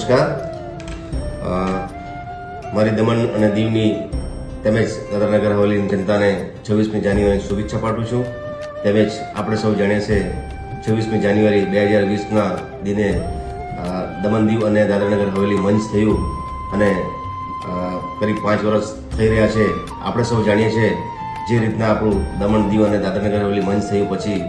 નમસ્કાર. મારી દમણ અને દીવની તેમજ દાદરાનગર હવેલીની જનતાને છવ્વીસમી જાન્યુઆરી શુભેચ્છા પાઠવું છું. તેમજ આપણે સૌ જાણીએ છીએ છવ્વીસમી જાન્યુઆરી બે હજાર વીસના દિને દમણ દીવ અને દાદરાનગર હવેલી મંચ થયું અને કરીબ પાંચ વર્ષ થઈ રહ્યા છે. આપણે સૌ જાણીએ છીએ જે રીતના આપણું દમણ દીવ અને દાદરાનગર હવેલી મંચ થયું પછી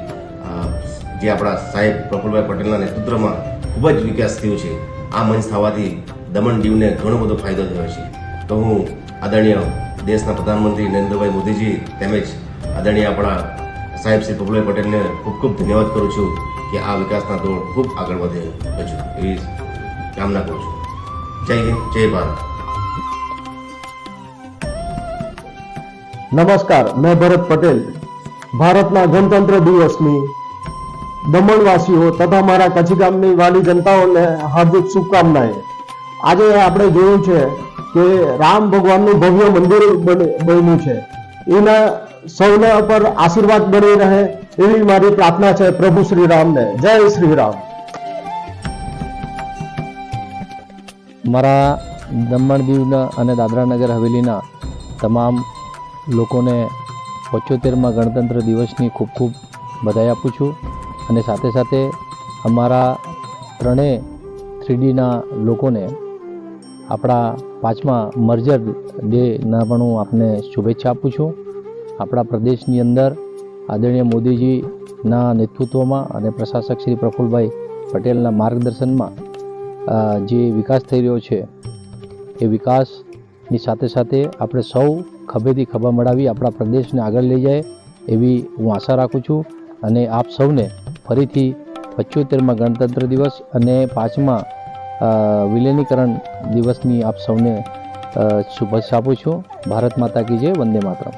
જે આપણા સાહેબ પ્રફુલભાઈ પટેલના નેતૃત્વમાં ખૂબ જ વિકાસ થયો છે. આ મંચ થવાથી દમણ દીવને ઘણો બધો ફાયદો થયો છે. તો હું આદરણીય દેશના પ્રધાનમંત્રી નરેન્દ્રભાઈ મોદીજી તેમજ આદરણીય આપણા સાહેબ શ્રી પ્રફુલભાઈ પટેલને ખૂબ ખૂબ ધન્યવાદ કરું છું કે આ વિકાસના દોડ ખૂબ આગળ વધે હજુ એવી કામના કરું છું. જય હિન્દ, જય ભારત. નમસ્કાર, મેં ભરત પટેલ, ભારતના ગણતંત્ર દિવસની દમણવાસીઓ તથા મારા કચ્છી ગામની વાલી જનતાઓને હાર્દિક શુભકામનાએ આજે આપણે જોયું છે કે રામ ભગવાનનું ભવ્ય મંદિર બની- બન્યું છે. એના સૌના પર આશીર્વાદ બની રહે એવી મારી પ્રાર્થના છે પ્રભુ શ્રી રામને જય શ્રી રામ મારા દમણ દીવના અને દાદરાનગર હવેલીના તમામ લોકોને પંચોતેરમાં ગણતંત્ર દિવસની ખૂબ ખૂબ બધાઈ આપું છું. અને સાથે સાથે અમારા ત્રણેય થ્રીડીના લોકોને આપણા પાંચમા મર્જર ડેના પણ હું આપને શુભેચ્છા આપું છું. આપણા પ્રદેશની અંદર આદરણીય મોદીજીના નેતૃત્વમાં અને પ્રશાસક શ્રી પ્રફુલભાઈ પટેલના માર્ગદર્શનમાં જે વિકાસ થઈ રહ્યો છે, એ વિકાસની સાથે સાથે આપણે સૌ ખભેથી ખભા મળાવી આપણા પ્રદેશને આગળ લઈ જાય એવી હું આશા રાખું છું અને આપ સૌને ફરીથી પચોતેરમાં ગણતંત્ર દિવસ અને પાંચમા વિલીનીકરણ દિવસની આપ સૌને શુભેચ્છા આપું છું. ભારત માતા કી જય, વંદે માતરમ.